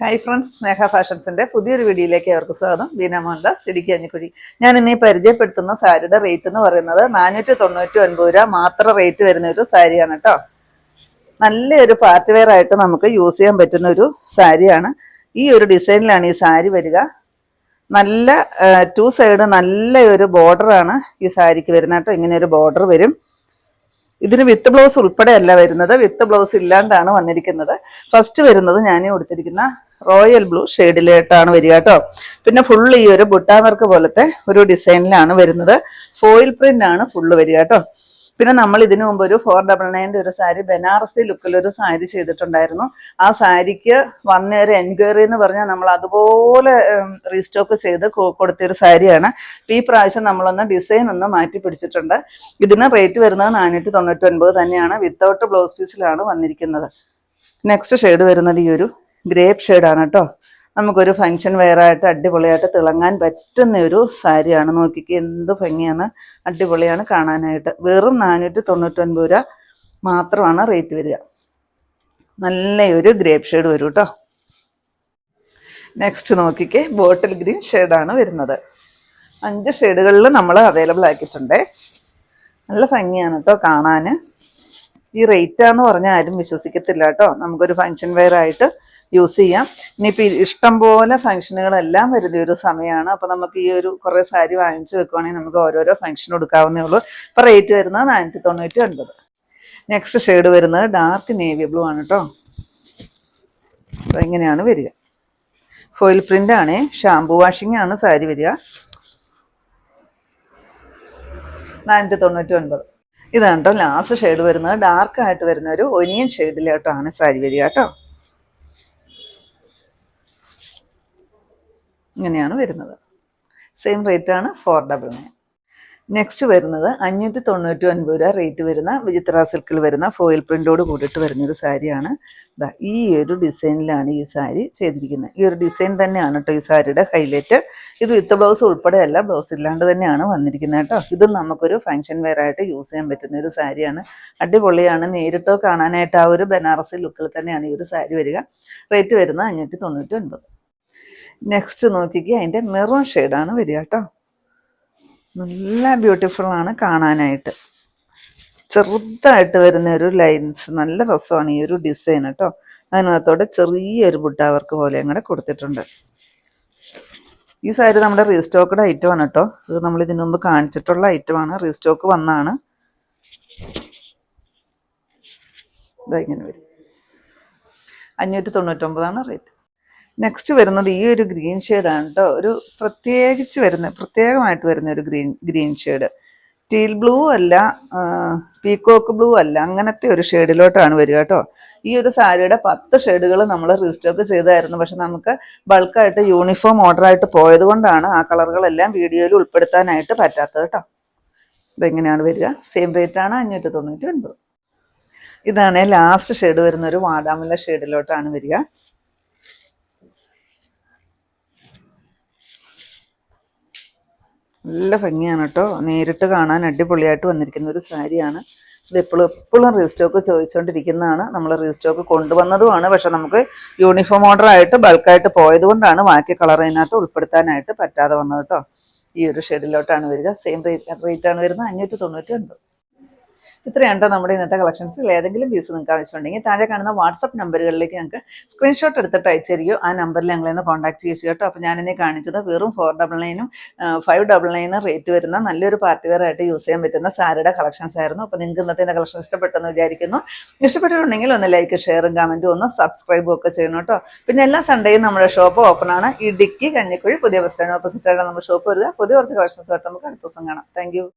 Hi friends സ്നേഹ ഫാഷൻസിന്റെ പുതിയൊരു വീഡിയോയിലേക്ക് അവർക്ക് സ്വാഗതം. ബീന മോഹൻദാസ് ഇടുക്കി അഞ്ഞിക്കുഴി. ഞാൻ ഇന്ന് പരിചയപ്പെടുത്തുന്ന സാരിയുടെ റേറ്റ് എന്ന് പറയുന്നത് നാനൂറ്റി തൊണ്ണൂറ്റി ഒൻപത് രൂപ മാത്രം റേറ്റ് വരുന്ന ഒരു സാരിയാണ് കേട്ടോ നല്ലൊരു പാർട്ടി വെയർ ആയിട്ട് നമുക്ക് യൂസ് ചെയ്യാൻ പറ്റുന്ന ഒരു സാരിയാണ്. ഈ ഒരു ഡിസൈനിലാണ് ഈ സാരി വരിക. നല്ല ടു സൈഡ് നല്ല ഒരു ബോർഡറാണ് ഈ സാരിക്ക് വരുന്നത് കേട്ടോ ഇങ്ങനെ ഒരു ബോർഡർ വരും. ഇതിന് വിത്ത് ബ്ലൗസ് ഉൾപ്പെടെ അല്ല വരുന്നത്. വിത്ത് ബ്ലൗസ് ഇല്ലാണ്ടാണ് വന്നിരിക്കുന്നത്. ഫസ്റ്റ് വരുന്നത് ഞാൻ കൊടുത്തിരിക്കുന്ന റോയൽ ബ്ലൂ ഷെയ്ഡിലായിട്ടാണ് വരിക കേട്ടോ. പിന്നെ ഫുള്ള് ഈ ഒരു ബുട്ടാ വർക്ക് പോലത്തെ ഒരു ഡിസൈനിലാണ് വരുന്നത്. ഫോയിൽ പ്രിന്റ് ആണ് ഫുള്ള് വരിക കേട്ടോ. പിന്നെ നമ്മൾ ഇതിനു മുമ്പ് ഒരു ഫോർ ഡബിൾ നയന്റെ ഒരു സാരി ബനാറസി ലുക്കിൽ ഒരു സാരി ചെയ്തിട്ടുണ്ടായിരുന്നു. ആ സാരിക്ക് വന്ന ഒരു എൻക്വയറി എന്ന് പറഞ്ഞാൽ നമ്മൾ അതുപോലെ റീസ്റ്റോക്ക് ചെയ്ത് കൊടുത്തൊരു സാരിയാണ്. ഈ പ്രാവശ്യം നമ്മളൊന്ന് ഡിസൈൻ ഒന്ന് മാറ്റി പിടിച്ചിട്ടുണ്ട്. ഇതിന് റേറ്റ് വരുന്നത് നാനൂറ്റി തൊണ്ണൂറ്റി ഒൻപത് തന്നെയാണ് വിത്തൗട്ട് ബ്ലൗസ് പീസിലാണ് വന്നിരിക്കുന്നത്. നെക്സ്റ്റ് ഷെയ്ഡ് വരുന്നത് ഈ ഒരു ഗ്രേപ്പ് ഷെയ്ഡാണ് കേട്ടോ. നമുക്കൊരു ഫങ്ഷൻ വെയറായിട്ട് അടിപൊളിയായിട്ട് തിളങ്ങാൻ പറ്റുന്ന ഒരു സാരിയാണ്. നോക്കിക്ക് എന്ത് ഭംഗിയാണ്. അടിപൊളിയാണ് കാണാനായിട്ട്. വെറും നാനൂറ്റി തൊണ്ണൂറ്റൊൻപത് രൂപ മാത്രമാണ് റേറ്റ് വരിക. നല്ലൊരു ഗ്രേപ്പ് ഷെയ്ഡ് വരും കേട്ടോ നെക്സ്റ്റ് നോക്കിക്ക് ബോട്ടിൽ ഗ്രീൻ ഷെയ്ഡാണ് വരുന്നത്. അഞ്ച് ഷെയ്ഡുകളിൽ നമ്മൾ അവൈലബിൾ ആക്കിയിട്ടുണ്ട്. നല്ല ഭംഗിയാണ് കേട്ടോ കാണാൻ ഈ റേറ്റാന്ന് പറഞ്ഞാൽ ആരും വിശ്വസിക്കത്തില്ല കേട്ടോ നമുക്കൊരു ഫങ്ഷൻ വെയർ ആയിട്ട് യൂസ് ചെയ്യാം. ഇനിയിപ്പോൾ ഇഷ്ടം പോലെ ഫംഗ്ഷനുകളെല്ലാം വരുന്ന ഒരു സമയമാണ് അപ്പോൾ നമുക്ക് ഈ ഒരു കുറേ സാരി വാങ്ങിച്ചു വെക്കുവാണെങ്കിൽ നമുക്ക് ഓരോരോ ഫംഗ്ഷൻ കൊടുക്കാവുന്നേ ഉള്ളൂ. ഇപ്പോൾ റേറ്റ് വരുന്നത് നാനൂറ്റി തൊണ്ണൂറ്റി ഒൻപത് നെക്സ്റ്റ് ഷെയ്ഡ് വരുന്നത് ഡാർക്ക് നേവി ബ്ലൂ ആണ് കേട്ടോ അപ്പോൾ ഇങ്ങനെയാണ് വരിക. ഫോയിൽ പ്രിന്റ് ആണ്. ഷാംപൂ വാഷിംഗ് ആണ് സാരി വരിക. നാനൂറ്റി തൊണ്ണൂറ്റി ഒൻപത് ഇതാണ് കേട്ടോ ലാസ്റ്റ് ഷെയ്ഡ് വരുന്നത്. ഡാർക്ക് ആയിട്ട് വരുന്ന ഒരു ഒനിയൻ ഷെയ്ഡിലോട്ടാണ് സാരി വരിക കേട്ടോ ഇങ്ങനെയാണ് വരുന്നത്. സെയിം റേറ്റ് ആണ് ഫോർ ഡബിൾ നയൻ നെക്സ്റ്റ് വരുന്നത് അഞ്ഞൂറ്റി തൊണ്ണൂറ്റി ഒൻപത് രൂപ റേറ്റ് വരുന്ന വിചിത്ര സിൽക്കിൽ വരുന്ന ഫോയിൽ പ്രിന്റോട് കൂടിയിട്ട് വരുന്നൊരു സാരിയാണ്. ഈ ഒരു ഡിസൈനിലാണ് ഈ സാരി ചെയ്തിരിക്കുന്നത്. ഈ ഒരു ഡിസൈൻ തന്നെയാണ് കേട്ടോ ഈ സാരിയുടെ ഹൈലൈറ്റ് ഇത് വിത്ത് ബ്ലൗസ് ഉൾപ്പെടെയല്ല ബ്ലൗസ് ഇല്ലാണ്ട് തന്നെയാണ് വന്നിരിക്കുന്നത് കേട്ടോ. ഇത് നമുക്കൊരു ഫങ്ഷൻ വെയർ ആയിട്ട് യൂസ് ചെയ്യാൻ പറ്റുന്ന ഒരു സാരിയാണ്. അടിപൊളിയാണ്. നേരിട്ടോ കാണാനായിട്ട് ആ ഒരു ബനാറസി ലുക്കിൽ തന്നെയാണ് ഈ ഒരു സാരി വരിക. റേറ്റ് വരുന്നത് അഞ്ഞൂറ്റി തൊണ്ണൂറ്റി ഒൻപത് നെക്സ്റ്റ് നോക്കിക്കുക അതിന്റെ മെറൂൺ ഷെയ്ഡാണ് വരിക കേട്ടോ. നല്ല ബ്യൂട്ടിഫുൾ ആണ് കാണാനായിട്ട്. ചെറുതായിട്ട് വരുന്ന ഒരു ലൈൻസ് നല്ല രസമാണ് ഈ ഒരു ഡിസൈൻ കേട്ടോ. അതിനകത്തോടെ ചെറിയൊരു ബുട്ട വർക്ക് പോലെ അങ്ങനെ കൊടുത്തിട്ടുണ്ട്. ഈ സാരി നമ്മുടെ റീസ്റ്റോക്ക്ഡ് ആണ് കേട്ടോ. ഇത് നമ്മൾ ഇതിനു മുമ്പ് കാണിച്ചിട്ടുള്ള ആണ്. റീസ്റ്റോക്ക് വന്നാണ്. ഇതാ ഇങ്ങനെ വരും. അഞ്ഞൂറ്റി തൊണ്ണൂറ്റൊമ്പതാണ് റേറ്റ് നെക്സ്റ്റ് വരുന്നത് ഈ ഒരു ഗ്രീൻ ഷെയ്ഡാണ് കേട്ടോ ഒരു പ്രത്യേകിച്ച് വരുന്ന പ്രത്യേകമായിട്ട് വരുന്ന ഒരു green green shade steel blue അല്ല പീക്കോക്ക് ബ്ലൂ അല്ല അങ്ങനത്തെ ഒരു ഷെയ്ഡിലോട്ടാണ് വരിക കേട്ടോ ഈ ഒരു സാരിയുടെ പത്ത് ഷെയ്ഡുകൾ നമ്മൾ റീസ്റ്റോക്ക് ചെയ്തായിരുന്നു. പക്ഷെ നമുക്ക് ബൾക്കായിട്ട് യൂണിഫോം ഓർഡറായിട്ട് പോയത് കൊണ്ടാണ് ആ കളറുകളെല്ലാം വീഡിയോയിൽ ഉൾപ്പെടുത്താനായിട്ട് പറ്റാത്തത് കേട്ടോ ഇതെങ്ങനെയാണ് വരിക? സെയിം റേറ്റാണ് അഞ്ഞൂറ്റി തൊണ്ണൂറ്റി ഒൻപത്. ഇതാണ് ലാസ്റ്റ് ഷെയ്ഡ് വരുന്ന ഒരു വാടാമുല്ല ഷെയ്ഡിലോട്ടാണ് വരിക. നല്ല ഭംഗിയാണ് കേട്ടോ. നേരിട്ട് കാണാൻ അടിപൊളിയായിട്ട് വന്നിരിക്കുന്ന ഒരു സാരിയാണ്. ഇത് എപ്പോഴും എപ്പോഴും റീസ്റ്റോക്ക് ചോദിച്ചുകൊണ്ടിരിക്കുന്നതാണ് നമ്മൾ റീസ്റ്റോക്ക് കൊണ്ടുവന്നതുമാണ്. പക്ഷെ നമുക്ക് യൂണിഫോം ഓർഡർ ആയിട്ട് ബൾക്കായിട്ട് പോയത് കൊണ്ടാണ് ബാക്കി കളർ അതിനകത്ത് ഉൾപ്പെടുത്താനായിട്ട് പറ്റാതെ വന്നത് കേട്ടോ. ഈ ഒരു ഷെഡിലോട്ടാണ് വരിക. സെയിം റേറ്റ് റേറ്റാണ് വരുന്നത്. അഞ്ഞൂറ്റി തൊണ്ണൂറ്റി ഒൻപത്. ഇത്രയാണ് നമ്മുടെ ഇന്നത്തെ കളക്ഷൻസിൽ ഏതെങ്കിലും പീസ് നിങ്ങൾക്ക് ആവശ്യമുണ്ടെങ്കിൽ താഴെ കാണുന്ന വാട്സപ്പ് നമ്പറുകളിലേക്ക് ഞങ്ങൾക്ക് സ്ക്രീൻഷോട്ട് എടുത്തിട്ട് അയച്ചു ആ നമ്പറിൽ ഞങ്ങളെ കോൺടാക്ട് ചെയ്യുക കേട്ടോ. അപ്പോൾ ഞാനിന്നെ കാണിച്ചത് വെറും ഫോർ ഡബിൾ നയനും ഫൈവ് ഡബിൾ നയനും റേറ്റ് വരുന്ന നല്ലൊരു പാർട്ടി വെയർ ആയിട്ട് യൂസ് ചെയ്യാൻ പറ്റുന്ന സാരിയുടെ കളക്ഷൻസ് ആയിരുന്നു. അപ്പോൾ നിങ്ങൾക്ക് ഇന്നത്തെ കളക്ഷൻ ഇഷ്ടപ്പെട്ടെന്ന് വിചാരിക്കുന്നു. ഇഷ്ടപ്പെട്ടിട്ടുണ്ടെങ്കിൽ ഒന്ന് ലൈക്ക് ഷെയറും കമന്റും ഒന്ന് സബ്സ്ക്രൈബും ഒക്കെ ചെയ്യണം കേട്ടോ. പിന്നെ എല്ലാ സൺഡേയും നമ്മുടെ ഷോപ്പ് ഓപ്പൺ ആണ്. ഇടുക്കി കഞ്ഞിക്കുഴി പുതിയ ബസ് സ്റ്റാൻഡ് ഓപ്പോസിറ്റ് ആയിട്ടാണ് നമ്മുടെ ഷോപ്പ് വരിക. പുതിയ കുറച്ച് കളക്ഷൻസ് ആയിട്ട് നമുക്ക് അടുത്ത ദിവസം കാണാം. താങ്ക്